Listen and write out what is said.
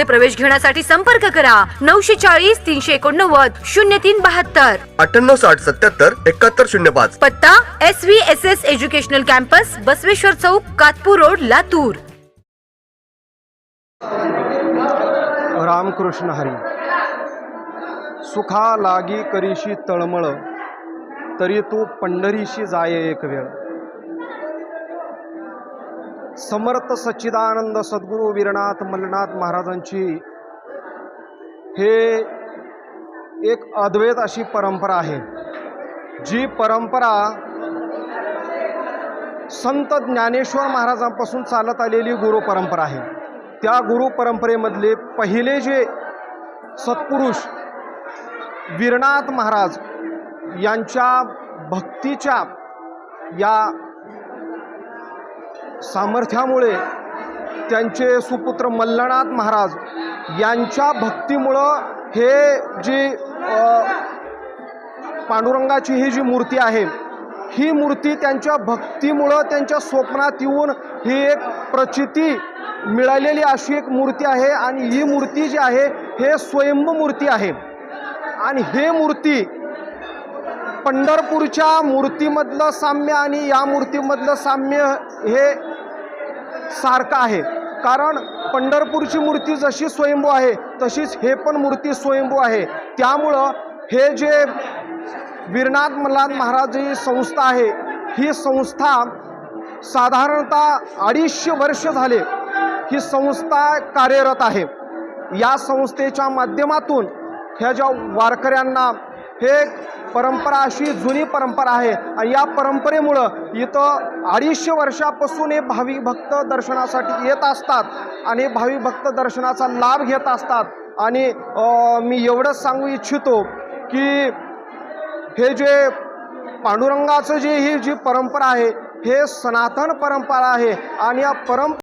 प्रवेश घेण्यासाठी संपर्क करा. नऊशे चाळीस तीनशे एकोणनव्वद शून्य तीन बहात्तर. अठ्ठ्याण्णव साठ सत्याहत्तर एकाहत्तर शून्य पाच. पत्ता S V S S educational campus Basaveshwar Chowk Katpur road Latur. Ramakrishna Hari. सुखा लागी करीशी तळमळ तरी तू पंढरीशी जाय एक वेळ. समर्थ सच्चिदानंद सद्गुरू वीरनाथ मल्लनाथ महाराजांची. हे एक अद्वैत अशी परंपरा आहे जी परंपरा संत ज्ञानेश्वर महाराजांपासून चालत आलेली गुरु परंपरा आहे. त्या गुरु परंपरेमधले पहिले जे सत्पुरुष वीरनाथ महाराज यांच्या भक्तीच्या या सामर्थ्यामुळे त्यांचे सुपुत्र मल्लनाथ महाराज यांच्या भक्तीमुळं हे जी पांडुरंगाची ही जी मूर्ती आहे ही मूर्ती त्यांच्या भक्तीमुळं त्यांच्या स्वप्नात येऊन ही एक प्रचिती मिळालेली अशी एक मूर्ती आहे आणि ही मूर्ती जी आहे हे स्वयंभू मूर्ती आहे. आणि हे मूर्ती पंढरपूरच्या मूर्तीमधलं साम्य आणि या मूर्तीमधलं साम्य हे सारखं आहे. कारण पंढरपूरची मूर्ती जशी स्वयंभू आहे तशीच हे पण मूर्ती स्वयंभू आहे. त्यामुळं हे जे वीरनाथ मल्हार महाराज ही संस्था आहे ही संस्था साधारणतः अडीचशे वर्ष झाले ही संस्था कार्यरत आहे. या संस्थेच्या माध्यमातून ह्या ज्या वारकऱ्यांना हे परंपरा अशी जुनी परंपरा आहे. आणि या परंपरेमुळं इथं अडीचशे वर्षापासून हे भावी भक्त दर्शनासाठी येत असतात आणि भावी भक्त दर्शनाचा लाभ घेत असतात. आणि मी एवढंच सांगू इच्छितो की हे जे पांडुरंगाचं जे ही जी परंपरा आहे हे सनातन परंपरा आहे. आणि या परंप